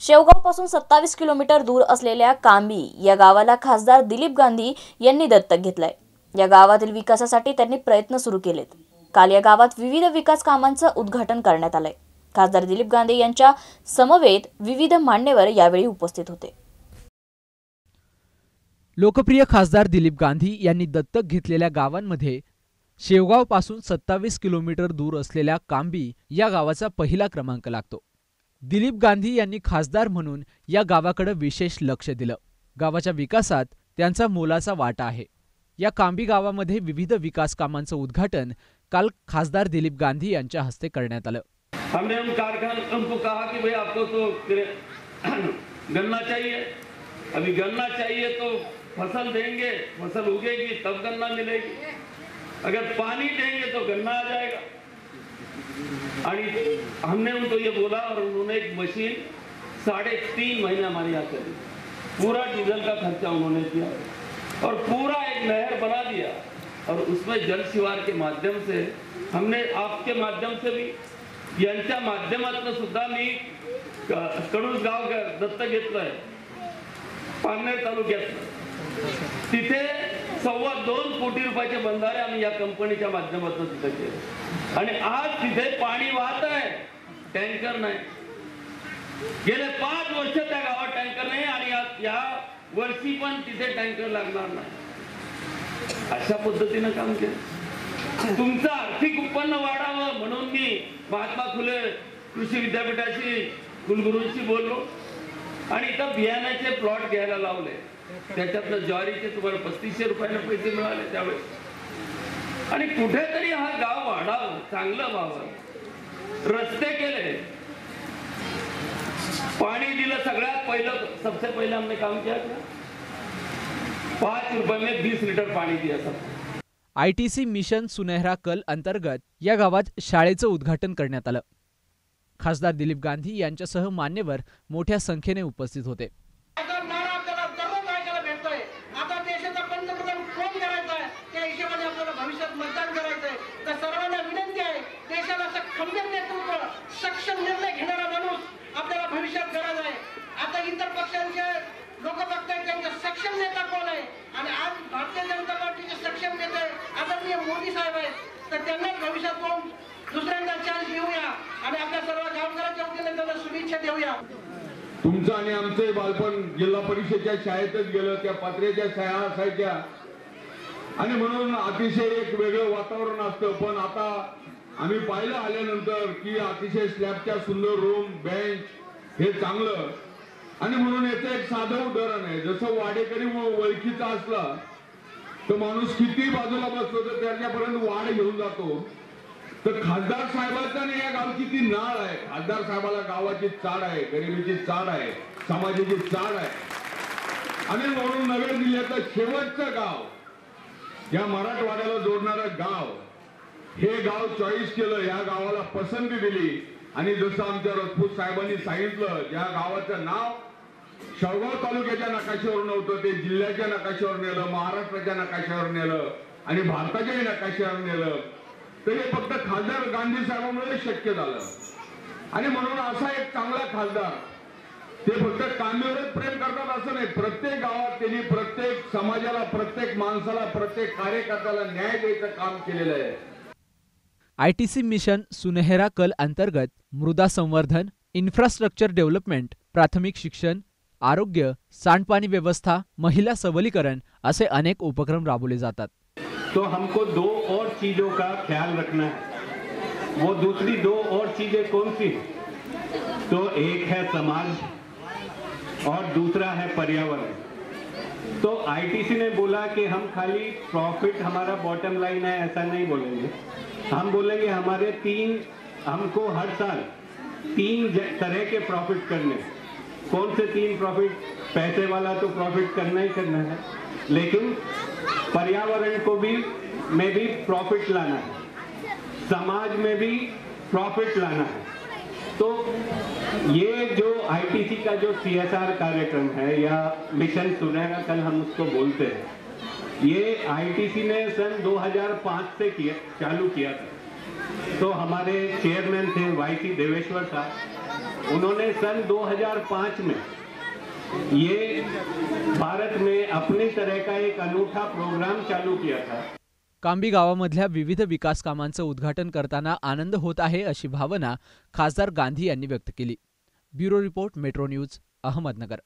शेवगावपासून सत्तावीस किलोमीटर दूर असलेल्या कांबी या गावाला खासदार दिलीप गांधी यांनी दत्तक घेतलंय. या गावातील विकासासाठी त्यांनी प्रयत्न सुरू केलेत. काल या गावात विविध विकास कामांचं उद्घाटन करण्यात आलंय. खासदार दिलीप गांधी यांच्या समवेत विविध मान्यवर यावेळी उपस्थित होते. लोकप्रिय खासदार दिलीप गांधी यांनी दत्तक घेतलेल्या गावांमध्ये शेवगावपासून सत्तावीस किलोमीटर दूर असलेल्या कांबी या गावाचा पहिला क्रमांक लागतो. दिलीप गांधी यांनी खासदार म्हणून या गावाकडे विशेष लक्ष दिलं. गावाच्या विकासात त्यांचा मोलाचा वाटा आहे. या कांबी गावामध्ये विविध विकास कामांचं उद्घाटन काल खासदार दिलीप गांधी यांच्या हस्ते करण्यात आलं. हमने उन कारखानों को कहा कि भाई आपको तो गन्ना चाहिए। अभी गन्ना चाहिए तो फसल देंगे फसल उगेगी तब गन्ना मिलेगी। अगर पानी देंगे तो गन्ना आ जाएगा। आणि हमने उनको ये बोला और उन्होंने एक मशीन साढ़े तीन महीना हमारे यहाँ चली पूरा डीजल का खर्चा उन्होंने किया। और पूरा एक नहर बना दिया। और उसमें जल शिवार के माध्यम से हमने आपके माध्यम से भी यांच्या माध्यमातून सुद्धा मी कडूस गाव ग- दत्तक घेतलंय पारनेर तालुक्यात तिथे सव्वा दोन कोटी रुपयाचे बंधारे आम्ही या कंपनीच्या माध्यमातून तिथे केले. आणि आज तिथे पाणी वाहत आहे. टँकर नाही. गेले पाच वर्ष त्या गावात टँकर नाही आणि या- या वर्षी पण तिथे टँकर लागणार नाही. अशा पद्धतीनं काम केलं. तुमचं आर्थिक उत्पन्न वाढावं म्हणून मी महात्मा फुले कृषी विद्यापीठाशी कुलगुरूंशी बोललो. आणि इथं बियाण्याचे प्लॉट घ्यायला लावले. त्याच्यातनं ज्वारीचे तुम्हाला पस्तीसशे रुपयाने पैसे मिळाले त्यावेळेस. आणि कुठेतरी हा गाव वाढावं चांगलं व्हावं. रस्ते केले. पाणी दिलं सगळ्यात पहिलं सबसे पहिलं हमने काम किया पाच रुपये में बीस लीटर पाणी दिया सबको I T C mission Sunehra Kal अंतर्गत या गावात शाळेचं उद्घाटन करण्यात आलं. खासदार दिलीप गांधी यांच्यासह मान्यवर मोठ्या संख्येने उपस्थित होते. तर त्यांनाच भविष्यात पाहून दुसऱ्यांदा चान्स घेऊया आणि आपल्या सर्व गावकऱ्यांच्या वतीने त्यांना शुभेच्छा देऊया. तुमचं आणि आमचं बालपण जिल्हा परिषदेच्या शाळेतच गेलं त्या पात्रेच्या शाळा असायच्या. आणि म्हणून अतिशय एक वेगळं वातावरण असतं. पण आता आम्ही पाहिलं आल्यानंतर की अतिशय स्लॅबच्या सुंदर रूम बेंच हे चांगलं. आणि म्हणून याचं एक साधं उदाहरण आहे. जसं वाडेकरी व- ओळखीचा असला तर माणूस किती बाजूला बसतो तर त्याच्यापर्यंत वाढ घेऊन जातो. तर खासदार साहेबांचा आणि या गावची ती नाळ आहे. खासदार साहेबाला गावाची चाड आहे गरिबीची चाड आहे समाजाची चाड आहे. आणि म्हणून नगर जिल्ह्याचं शेवटचं गाव या मराठवाड्याला जोडणारं गाव हे गाव चॉईस केलं या गावाला पसंती दिली. आणि जसं आमच्या रजपूत साहेबांनी सांगितलं ज्या गावाचं नाव शळगाव तालुक्याच्या नकाशावर नव्हतं ते जिल्ह्याच्या नकाशावर नेलं महाराष्ट्राच्या नकाशावर नेलं आणि भारताच्याही नकाशावर नेलं. तर हे फक्त खासदार गांधी साहेबांमुळे शक्य झालं. आणि म्हणून असा एक चांगला खासदार ते फक्त कांदीवरच प्रेम करतात असं नाही. प्रत्येक गावात त्यांनी प्रत्येक समाजाला प्रत्येक माणसाला प्रत्येक कार्यकर्त्याला न्याय द्यायचं काम केलेलं आहे. I T C mission Sunehra Kal अंतर्गत मृदा संवर्धन इन्फ्रास्ट्रक्चर डेव्हलपमेंट प्राथमिक शिक्षण आरोग्य, सांडपाणी व्यवस्था, महिला सबलीकरण असे अनेक उपक्रम राबवले जातात. तो हमको दो और चीज़ों का ख्याल रखना है। वो दूसरी दो और चीज़ें कौन सी तो एक है समाज और दूसरा है पर्यावरण। तो आईटीसी ने बोला कि हम खाली प्रॉफिट हमारा बॉटम लाइन है, ऐसा नहीं बोलेंगे। हम बोलेंगे हमारे तीन, हमको हर साल तीन तरह के प्रॉफिट करने कौन से तीन प्रॉफिट पैसे वाला तो प्रॉफिट करना ही करना है। लेकिन पर्यावरण को भी, में भी प्रॉफिट लाना है। समाज में भी प्रॉफिट लाना है। तो ये जो आईटीसी का जो सीएसआर कार्यक्रम है, या मिशन सुनेगा कल हम उसको बोलते हैं, ये आईटीसी ने सन 2005 से किया, चालू किया था। तो हमारे चेयरमैन थे वाई सी देवेश्वर साहब। उन्होंने सन 2005 में ये भारत में अपनी तरह का एक अनूठा प्रोग्राम चालू किया था। कांबी गावामधल्या विविध विकास कामांचं उद्घाटन करताना आनंद होत आहे अशी भावना खासदार गांधी यांनी व्यक्त केली. Bureau report Metro News Ahmednagar.